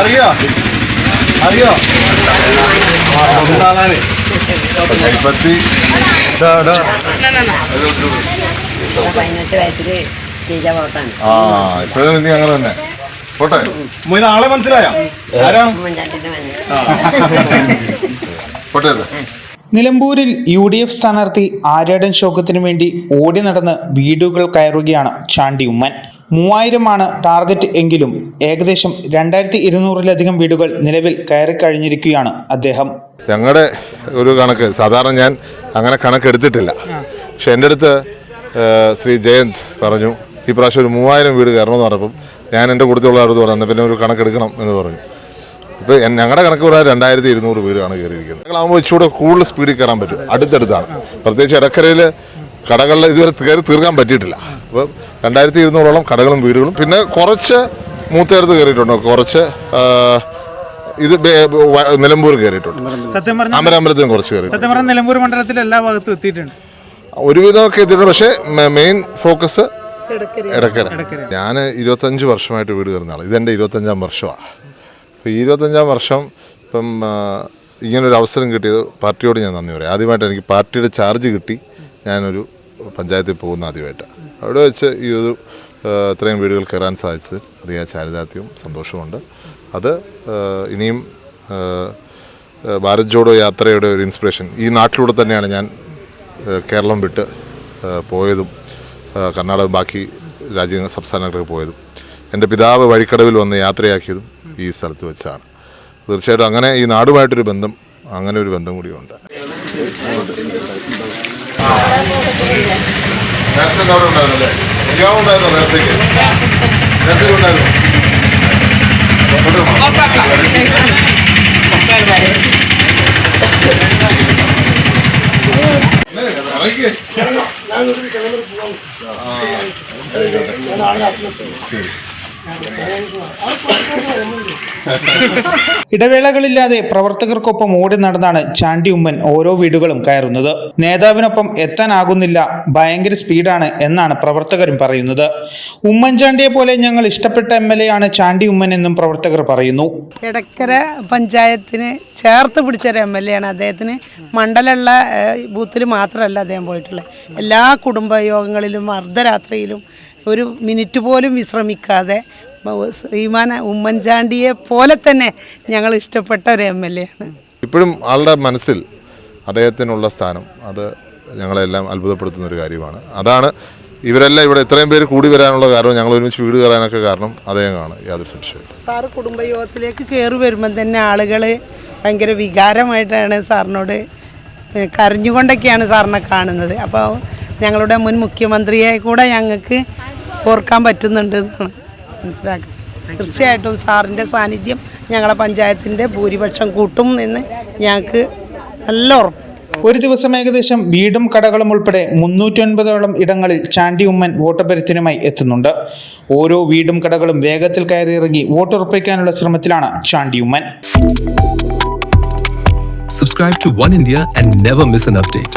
അറിയോ? അറിയോ? കൈപ്പത്തി. പതിനെട്ട് വയസ്സിൽ ചെയ്ത ആ ഇപ്പോഴും അങ്ങനെ തന്നെ. പോട്ടെ. മൊയ്ത് ആളെ മനസ്സിലായോ? ആരാണ്? പോട്ടെ നിലമ്പൂരിൽ യു ഡി എഫ് സ്ഥാനാർത്ഥി ആര്യാടൻ ശോകത്തിനു വേണ്ടി ഓടി നടന്ന് വീടുകൾ കയറുകയാണ് ചാണ്ടി ഉമ്മൻ മൂവായിരമാണ് ടാർഗറ്റ് എങ്കിലും ഏകദേശം രണ്ടായിരത്തി ഇരുന്നൂറിലധികം വീടുകൾ നിലവിൽ കയറി കഴിഞ്ഞിരിക്കുകയാണ് അദ്ദേഹം. ഞങ്ങളുടെ ഒരു കണക്ക് സാധാരണ ഞാൻ അങ്ങനെ കണക്കെടുത്തിട്ടില്ല പക്ഷെ എന്റെ അടുത്ത് ശ്രീ ജയന്ത് പറഞ്ഞു ഈ പ്രാവശ്യം ഒരു മൂവായിരം വീട് കയറണമെന്ന് പറഞ്ഞപ്പം ഞാൻ എന്റെ കൂട്ടത്തിലുള്ള അടുത്ത് പറഞ്ഞു "എന്നാ പിന്നെ ഒരു കണക്കെടുക്കണം എന്ന് പറഞ്ഞു. ഇപ്പോൾ ഞങ്ങളുടെ കണക്ക് പറയാൻ രണ്ടായിരത്തി ഇരുന്നൂറ് വീടാണ് കയറിയിരിക്കുന്നത്. ഞങ്ങളാകുമ്പോൾ ഇച്ചിരി കൂടുതൽ സ്പീഡിൽ കയറാൻ പറ്റും അടുത്തടുത്താണ്. പ്രത്യേകിച്ച് ഇടക്കരയിൽ കടകളിൽ ഇതുവരെ കയറി തീർക്കാൻ പറ്റിയിട്ടില്ല. അപ്പോൾ രണ്ടായിരത്തി ഇരുന്നൂറോളം കടകളും വീടുകളും പിന്നെ കുറച്ച് മൂത്തേർത്ത് കയറിയിട്ടുണ്ട്? കുറച്ച് ഇത് നിലമ്പൂർ കയറിയിട്ടുണ്ട്. സത്യം പറഞ്ഞാൽ അമരാമരത്തിനും കുറച്ച് കയറി. സത്യം പറഞ്ഞാൽ നിലമ്പൂർ മണ്ഡലത്തിൽ എല്ലാ ഭാഗത്തും എത്തിയിട്ടുണ്ട്. ഒരുവിധമൊക്കെ എത്തിയിട്ടുണ്ട്. പക്ഷേ മെയിൻ ഫോക്കസ് ഇടക്കര ഞാൻ ഇരുപത്തഞ്ച് വർഷമായിട്ട് വീട് കയറുന്ന ആൾ ഇതെന്റെ ഇരുപത്തഞ്ചാം വർഷമാണ് അപ്പോൾ ഈ ഇരുപത്തഞ്ചാം വർഷം ഇപ്പം ഇങ്ങനൊരു അവസരം കിട്ടിയത് പാർട്ടിയോട് ഞാൻ നന്ദി പറയാം. ആദ്യമായിട്ട് എനിക്ക് പാർട്ടിയുടെ ചാർജ് കിട്ടി ഞാനൊരു പഞ്ചായത്തിൽ പോകുന്ന ആദ്യമായിട്ടാണ് അവിടെ വെച്ച് ഈ ഒരു ഇത്രയും വീടുകൾ കയറാൻ സാധിച്ചത്. അതിയായ ചാരിതാർത്ഥ്യവും സന്തോഷമുണ്ട് അത് ഇനിയും ഭാരത് ജോഡോ യാത്രയുടെ ഒരു ഇൻസ്പിറേഷൻ ഈ നാട്ടിലൂടെ തന്നെയാണ് ഞാൻ കേരളം വിട്ട് പോയതും കർണാടക ബാക്കി രാജ്യങ്ങൾ സംസ്ഥാനങ്ങളിലേക്ക് പോയതും. എന്റെ പിതാവ് വഴിക്കടവിൽ വന്ന് യാത്രയാക്കിയതും ഈ സ്ഥലത്ത് വെച്ചാണ്. തീർച്ചയായിട്ടും അങ്ങനെ ഈ നാടുമായിട്ടൊരു ബന്ധം അങ്ങനെ ഒരു ബന്ധം കൂടിയുണ്ട്. നേരത്തെ അവിടെ ഉണ്ടായിരുന്നല്ലേ ഉണ്ടായിരുന്നു നേരത്തേക്ക് നേരത്തെ ഉണ്ടായിരുന്നു ഇറങ്ങിക്കേ ഇടവേളകളില്ലാതെ പ്രവർത്തകർക്കൊപ്പം ഓടി നടന്നാണ് ചാണ്ടി ഉമ്മൻ ഓരോ വീടുകളും കയറുന്നത്. നേതാവിനൊപ്പം എത്താനാകുന്നില്ല ഭയങ്കര സ്പീഡാണ് എന്നാണ് പ്രവർത്തകരും പറയുന്നത്. ഉമ്മൻചാണ്ടിയെ പോലെ ഞങ്ങൾ ഇഷ്ടപ്പെട്ട എം എൽ എ ആണ് ചാണ്ടി ഉമ്മൻ എന്നും പ്രവർത്തകർ പറയുന്നു. എടക്കര പഞ്ചായത്തിന് ചേർത്ത് പിടിച്ചൊരു എം എൽ എ ആണ് അദ്ദേഹത്തിന് മണ്ഡലമുള്ള ബൂത്തിൽ മാത്രമല്ല അദ്ദേഹം പോയിട്ടുള്ളത്. എല്ലാ കുടുംബയോഗങ്ങളിലും അർദ്ധരാത്രിയിലും ഒരു മിനിറ്റ് പോലും വിശ്രമിക്കാതെ ശ്രീമാൻ ഉമ്മൻചാണ്ടിയെ പോലെ തന്നെ ഞങ്ങൾ ഇഷ്ടപ്പെട്ട ഒരു എം എൽ എ ആണ്. ഇപ്പോഴും ആളുടെ മനസ്സിൽ അദ്ദേഹത്തിനുള്ള സ്ഥാനം അത് ഞങ്ങളെല്ലാം അത്ഭുതപ്പെടുത്തുന്ന ഒരു കാര്യമാണ്. അതാണ് ഇവരെല്ലാം ഇവിടെ ഇത്രയും പേര് കൂടി വരാനുള്ള കാരണം ഞങ്ങൾ ഒരുമിച്ച് വീട് കയറാനൊക്കെ കാരണം അദ്ദേഹമാണ് യാതൊരു സംശയം സാറ് കുടുംബയോഗത്തിലേക്ക് കയറി വരുമ്പം തന്നെ ആളുകൾ ഭയങ്കര വികാരമായിട്ടാണ് സാറിനോട് കരഞ്ഞുകൊണ്ടൊക്കെയാണ് സാറിനെ കാണുന്നത്. അപ്പോൾ ഞങ്ങളുടെ മുൻ മുഖ്യമന്ത്രിയെ കൂടെ ഞങ്ങൾക്ക് ഓർക്കാൻ പറ്റുന്നുണ്ട് എന്നാണ് മനസ്സിലാക്കുന്നത്. തീർച്ചയായിട്ടും സാറിന്റെ സാന്നിധ്യം ഞങ്ങളെ പഞ്ചായത്തിന്റെ ഭൂരിപക്ഷം കൂട്ടും എന്ന് ഞങ്ങൾക്ക് നല്ല ഉറപ്പ്. ഒരു ദിവസം ഏകദേശം വീടും കടകളും ഉൾപ്പെടെ മുന്നൂറ്റൊൻപതോളം ഇടങ്ങളിൽ ചാണ്ടി ഉമ്മൻ വോട്ടഭരത്തിനുമായി എത്തുന്നുണ്ട്. ഓരോ വീടും കടകളും വേഗത്തിൽ കയറിയിറങ്ങി വോട്ടുറപ്പിക്കാനുള്ള ശ്രമത്തിലാണ് Chandy Oommen. Subscribe to One India and never miss an update.